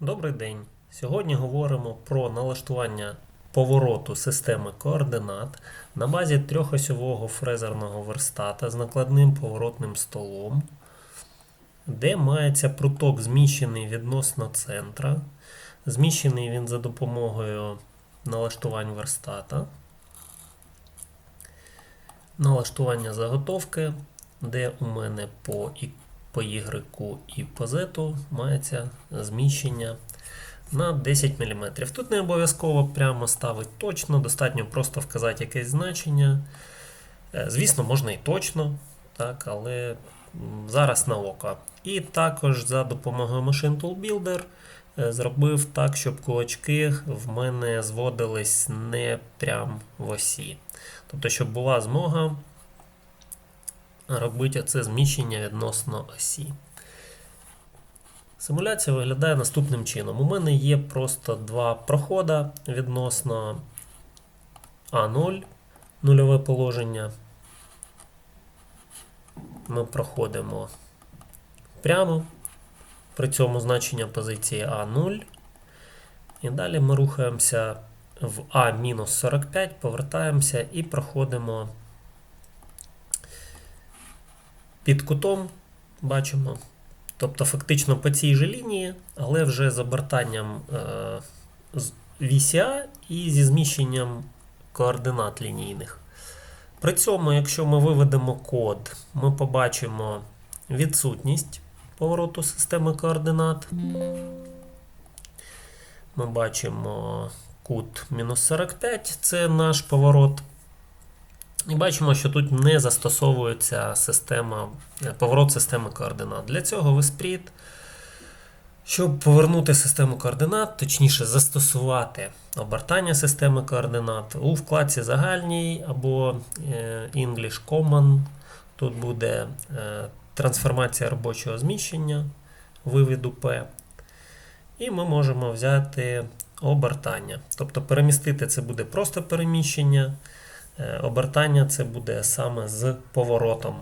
Добрий день. Сьогодні говоримо про налаштування повороту системи координат на базі трьохосьового фрезерного верстата з накладним поворотним столом, де мається пруток зміщений відносно центра. Зміщений він за допомогою налаштувань верстата. Налаштування заготовки, де у мене по і по Y і по Z мається зміщення на 10 мм. Тут не обов'язково прямо ставити точно, достатньо просто вказати якесь значення. Е, Звісно, можна і точно, так, але зараз на око. І також за допомогою Machine Tool Builder е, зробив так, щоб кулачки в мене зводились не прямо в осі. Тобто, щоб була змога робити це зміщення відносно осі. Симуляція виглядає наступним чином. У мене є просто два проходи відносно А0, нульове положення. Ми проходимо прямо, при цьому значення позиції А0. І далі ми рухаємося в А-45, повертаємося і проходимо під кутом, бачимо. Тобто фактично по цій же лінії, але вже з обертанням е, з вісі і зі зміщенням координат лінійних. При цьому, якщо ми виведемо код, ми побачимо відсутність повороту системи координат. Ми бачимо кут мінус 45, це наш поворот. І бачимо, що тут не застосовується система, е, поворот системи координат. Для цього в Esprit, щоб повернути систему координат, точніше застосувати обертання системи координат у вкладці загальній або е, English Common. Тут буде е, трансформація робочого зміщення вивіду P. І ми можемо взяти обертання. Тобто перемістити це буде просто переміщення. Е, Обертання це буде саме з поворотом.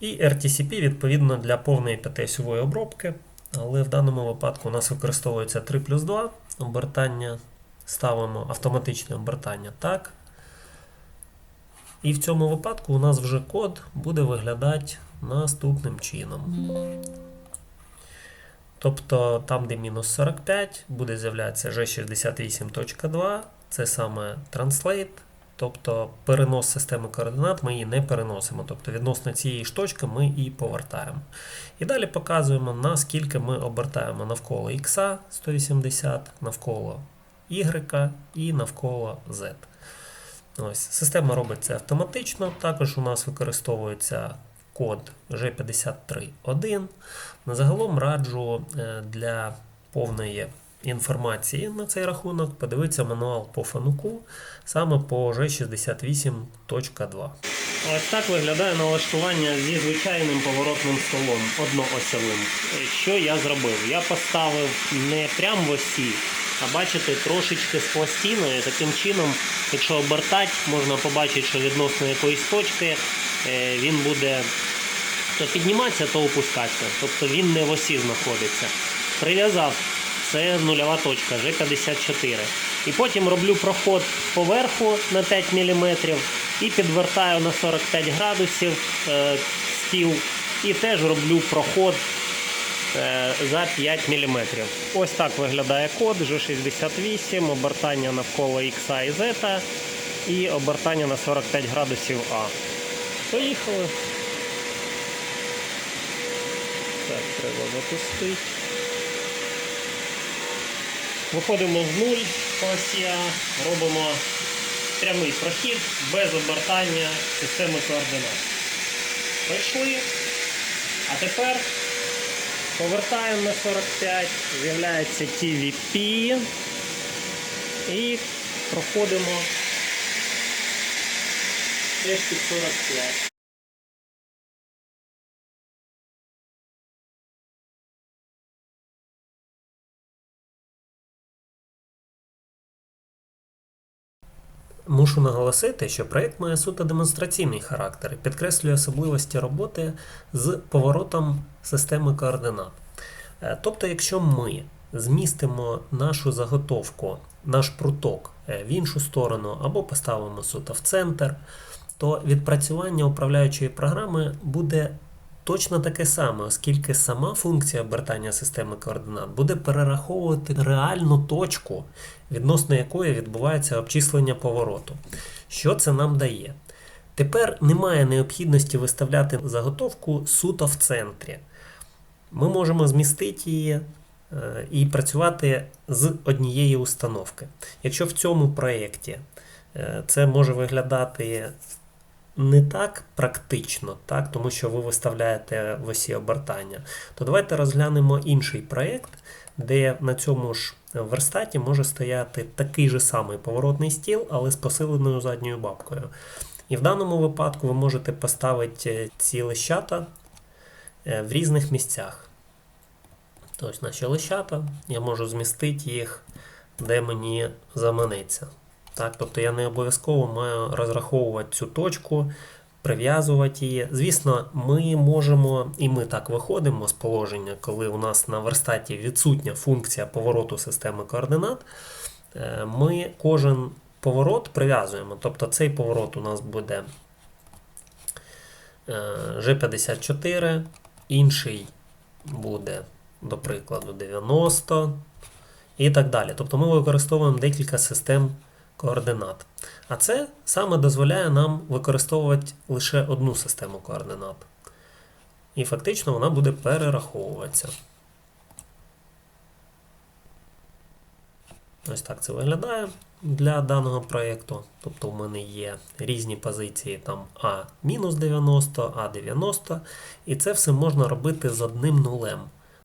І RTCP відповідно для повної п'ятиосьової обробки. Але в даному випадку у нас використовується 3 плюс 2 обертання. Ставимо автоматичне обертання так. І в цьому випадку у нас вже код буде виглядати наступним чином. Тобто там, де мінус 45, буде з'являтися G68.2, це саме Translate, тобто перенос системи координат, ми її не переносимо. Тобто відносно цієї ж точки ми і повертаємо. І далі показуємо, наскільки ми обертаємо навколо X 180, навколо Y і навколо Z. Ось, Система робить це автоматично. Також у нас використовується код G53.1. Загалом раджу е, для повної інформації на цей рахунок подивитися мануал по фануку саме по G68.2. Ось так виглядає налаштування зі звичайним поворотним столом одноосьовим. Що я зробив? Я поставив не прямо в осі, а бачите, трошечки з пластиною. Таким чином, якщо обертати, можна побачити, що відносно якоїсь точки е, він буде то підніматися, то опускатися. Тобто він не в осі знаходиться. Прив'язав, це нульова точка, G54. І потім роблю проход поверху на 5 мм і підвертаю на 45 градусів е, стіл. І теж роблю проход е, за 5 мм. Ось так виглядає код G68, обертання навколо X і Z і обертання на 45 градусів А. Поїхали. Так, треба запустити. Виходимо в нуль по осі А, робимо прямий прохід без обертання системи координат. Пройшли. А тепер повертаємо на 45, з'являється TVP і проходимо теж під 45. Мушу наголосити, що проєкт має суто демонстраційний характер і підкреслює особливості роботи з поворотом системи координат. Е, Тобто, якщо ми змістимо нашу заготовку, наш пруток е, в іншу сторону або поставимо суто в центр, то відпрацювання управляючої програми буде точно таке саме, оскільки сама функція обертання системи координат буде перераховувати реальну точку, відносно якої відбувається обчислення повороту. Що це нам дає? Тепер немає необхідності виставляти заготовку суто в центрі. Ми можемо змістити її е, і працювати з однієї установки. Якщо в цьому проєкті е, це може виглядати не так практично, так, тому що ви виставляєте в осі обертання, то давайте розглянемо інший проєкт, де на цьому ж верстаті може стояти такий же самий поворотний стіл, але з посиленою задньою бабкою. І в даному випадку ви можете поставити ці лищата е, в різних місцях. Тобто наші лищата, я можу змістити їх, де мені заманеться. Так, тобто я не обов'язково маю розраховувати цю точку, прив'язувати її. Звісно, ми можемо, і ми так виходимо з положення, коли у нас на верстаті відсутня функція повороту системи координат. е, Ми кожен поворот прив'язуємо. Тобто цей поворот у нас буде е, G54, інший буде, до прикладу, 90 і так далі. Тобто ми використовуємо декілька систем координат. А це саме дозволяє нам використовувати лише одну систему координат. І фактично вона буде перераховуватися. Ось так це виглядає для даного проєкту. Тобто у мене є різні позиції там А-90, А90, і це все можна робити з одним нулем.